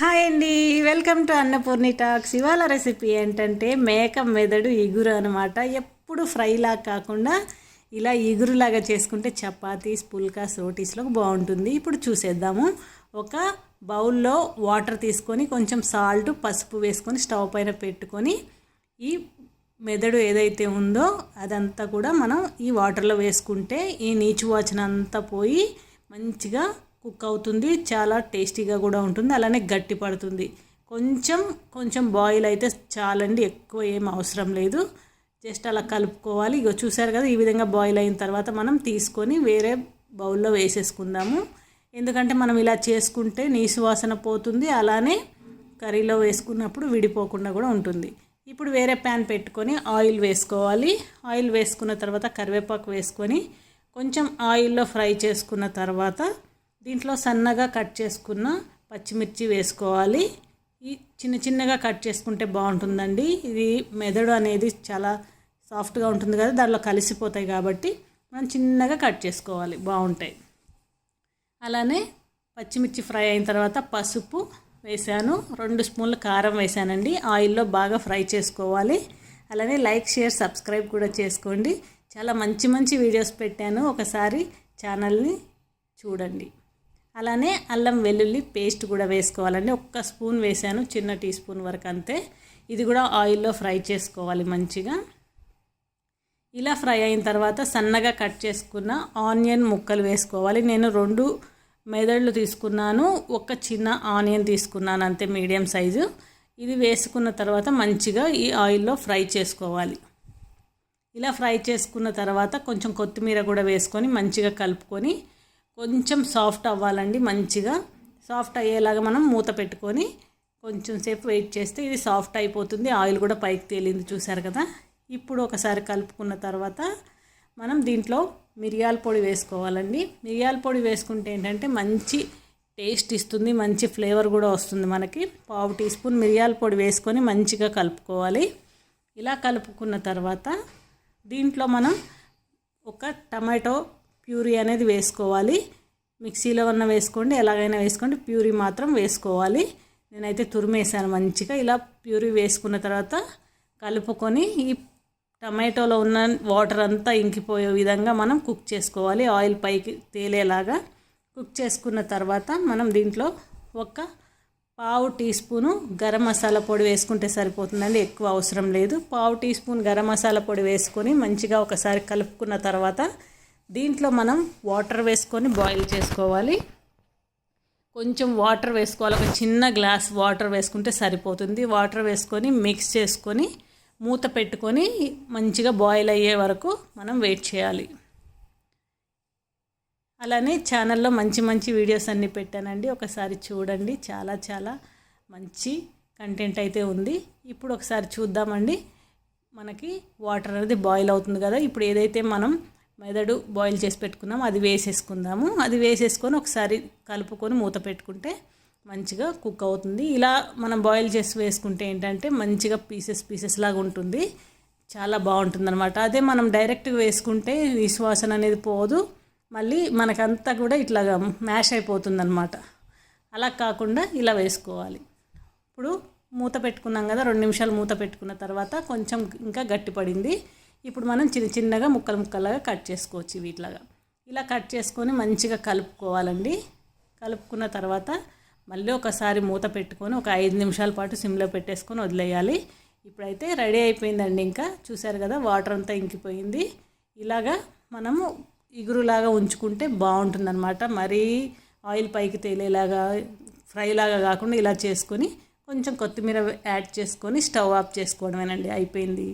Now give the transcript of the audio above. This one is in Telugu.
హాయ్ అండి. Welcome to Annapurni talks. ఇవాళ రెసిపీ ఏంటంటే మేక మెదడు ఇగురు అనమాట ఎప్పుడు ఫ్రైలా కాకుండా ఇలా ఇగురులాగా చేసుకుంటే చపాతీస్ పుల్కాస్ రోటీస్లోకి బాగుంటుంది. ఇప్పుడు చూసేద్దాము. ఒక బౌల్లో వాటర్ తీసుకొని కొంచెం సాల్ట్ పసుపు వేసుకొని స్టవ్ పైన పెట్టుకొని ఈ మెదడు ఏదైతే ఉందో అదంతా కూడా మనం ఈ వాటర్లో వేసుకుంటే ఈ నీచు వాచన అంతా పోయి మంచిగా కుక్ అవుతుంది చాలా టేస్టీగా కూడా ఉంటుంది అలానే గట్టి పడుతుంది. కొంచెం కొంచెం బాయిల్ అయితే చాలండి ఎక్కువ ఏం అవసరం లేదు. జస్ట్ అలా కలుపుకోవాలి. ఇక చూసారు కదా ఈ విధంగా బాయిల్ అయిన తర్వాత మనం తీసుకొని వేరే బౌల్లో వేసేసుకుందాము. ఎందుకంటే మనం ఇలా చేసుకుంటే నీసు వాసన పోతుంది అలానే కర్రీలో వేసుకున్నప్పుడు విడిపోకుండా కూడా ఉంటుంది. ఇప్పుడు వేరే ప్యాన్ పెట్టుకొని ఆయిల్ వేసుకోవాలి. ఆయిల్ వేసుకున్న తర్వాత కరివేపాకు వేసుకొని కొంచెం ఆయిల్లో ఫ్రై చేసుకున్న తర్వాత దీంట్లో సన్నగా కట్ చేసుకున్న పచ్చిమిర్చి వేసుకోవాలి. ఈ చిన్న చిన్నగా కట్ చేసుకుంటే బాగుంటుందండి. ఇది మెదడు అనేది చాలా సాఫ్ట్గా ఉంటుంది కదా దానిలో కలిసిపోతాయి కాబట్టి మనం చిన్నగా కట్ చేసుకోవాలి బాగుంటాయి. అలానే పచ్చిమిర్చి ఫ్రై అయిన తర్వాత పసుపు వేసాను. రెండు స్పూన్లు కారం వేసానండి. ఆయిల్లో బాగా ఫ్రై చేసుకోవాలి. అలానే లైక్ షేర్ సబ్స్క్రైబ్ కూడా చేసుకోండి. చాలా మంచి మంచి వీడియోస్ పెట్టాను. ఒకసారి ఛానల్ని చూడండి. అలానే అల్లం వెల్లుల్లి పేస్ట్ కూడా వేసుకోవాలండి. ఒక్క స్పూన్ వేసాను చిన్న టీ స్పూన్ వరకు అంతే. ఇది కూడా ఆయిల్లో ఫ్రై చేసుకోవాలి మంచిగా. ఇలా ఫ్రై అయిన తర్వాత సన్నగా కట్ చేసుకున్న ఆనియన్ ముక్కలు వేసుకోవాలి. నేను రెండు మెదళ్ళు తీసుకున్నాను ఒక చిన్న ఆనియన్ తీసుకున్నాను అంతే మీడియం సైజు. ఇది వేసుకున్న తర్వాత మంచిగా ఈ ఆయిల్లో ఫ్రై చేసుకోవాలి. ఇలా ఫ్రై చేసుకున్న తర్వాత కొంచెం కొత్తిమీర కూడా వేసుకొని మంచిగా కలుపుకొని కొంచెం సాఫ్ట్ అవ్వాలండి మంచిగా. సాఫ్ట్ అయ్యేలాగా మనం మూత పెట్టుకొని కొంచెం సేపు వెయిట్ చేస్తే ఇది సాఫ్ట్ అయిపోతుంది. ఆయిల్ కూడా పైకి తేలింది చూసారు కదా. ఇప్పుడు ఒకసారి కలుపుకున్న తర్వాత మనం దీంట్లో మిరియాల పొడి వేసుకోవాలండి. మిరియాల పొడి వేసుకుంటే ఏంటంటే మంచి టేస్ట్ ఇస్తుంది మంచి ఫ్లేవర్ కూడా వస్తుంది మనకి. పావు టీ స్పూన్ మిరియాల పొడి వేసుకొని మంచిగా కలుపుకోవాలి. ఇలా కలుపుకున్న తర్వాత దీంట్లో మనం ఒక టమాటో ప్యూరీ అనేది వేసుకోవాలి. మిక్సీలో ఉన్న వేసుకోండి ఎలాగైనా వేసుకోండి. ప్యూరీ మాత్రం వేసుకోవాలి. నేనైతే తురిమేసాను మంచిగా. ఇలా ప్యూరీ వేసుకున్న తర్వాత కలుపుకొని ఈ టమాటోలో ఉన్న వాటర్ అంతా ఇంకిపోయే విధంగా మనం కుక్ చేసుకోవాలి. ఆయిల్ పైకి తేలేలాగా కుక్ చేసుకున్న తర్వాత మనం దీంట్లో ఒక పావు టీ స్పూను గరం మసాలా పొడి వేసుకుంటే సరిపోతుందండి. ఎక్కువ అవసరం లేదు. పావు టీ స్పూన్ గరం మసాలా పొడి వేసుకొని మంచిగా ఒకసారి కలుపుకున్న తర్వాత దీంట్లో మనం వాటర్ వేసుకొని బాయిల్ చేసుకోవాలి. కొంచెం వాటర్ వేసుకోవాలి. ఒక చిన్న గ్లాస్ వాటర్ వేసుకుంటే సరిపోతుంది. వాటర్ వేసుకొని మిక్స్ చేసుకొని మూత పెట్టుకొని మంచిగా బాయిల్ అయ్యే వరకు మనం వెయిట్ చేయాలి. అలానే ఛానల్లో మంచి మంచి వీడియోస్ అన్నీ పెట్టానండి. ఒకసారి చూడండి. చాలా చాలా మంచి కంటెంట్ అయితే ఉంది. ఇప్పుడు ఒకసారి చూద్దామండి. మనకి వాటర్ అనేది బాయిల్ అవుతుంది కదా. ఇప్పుడు ఏదైతే మనం మెదడు బాయిల్ చేసి పెట్టుకున్నాము అది వేసేసుకుందాము. అది వేసేసుకొని ఒకసారి కలుపుకొని మూత పెట్టుకుంటే మంచిగా కుక్ అవుతుంది. ఇలా మనం బాయిల్ చేసి వేసుకుంటే ఏంటంటే మంచిగా పీసెస్ పీసెస్ లాగా ఉంటుంది. చాలా బాగుంటుంది అనమాట అదే మనం డైరెక్ట్గా వేసుకుంటే విశ్వాసన అనేది పోదు. మళ్ళీ మనకంతా కూడా ఇట్లాగా మ్యాష్ అయిపోతుంది అనమాట అలా కాకుండా ఇలా వేసుకోవాలి. ఇప్పుడు మూత పెట్టుకున్నాం కదా రెండు నిమిషాలు మూత పెట్టుకున్న తర్వాత కొంచెం ఇంకా గట్టిపడింది. ఇప్పుడు మనం చిన్న చిన్నగా ముక్కలు ముక్కలుగా కట్ చేసుకోవచ్చు వీటిలాగా. ఇలా కట్ చేసుకొని మంచిగా కలుపుకోవాలండి. కలుపుకున్న తర్వాత మళ్ళీ ఒకసారి మూత పెట్టుకొని ఒక ఐదు నిమిషాల పాటు సిమ్లో పెట్టేసుకొని వదిలేయాలి. ఇప్పుడైతే రెడీ అయిపోయిందండి ఇంకా. చూసారు కదా వాటర్ అంతా ఇంకిపోయింది. ఇలాగా మనము ఇగురులాగా ఉంచుకుంటే బాగుంటుందన్నమాట. మరీ ఆయిల్ పైకి తేలేలాగా ఫ్రైలాగా కాకుండా ఇలా చేసుకొని కొంచెం కొత్తిమీర యాడ్ చేసుకొని స్టవ్ ఆఫ్ చేసుకోవడమేనండి. అయిపోయింది.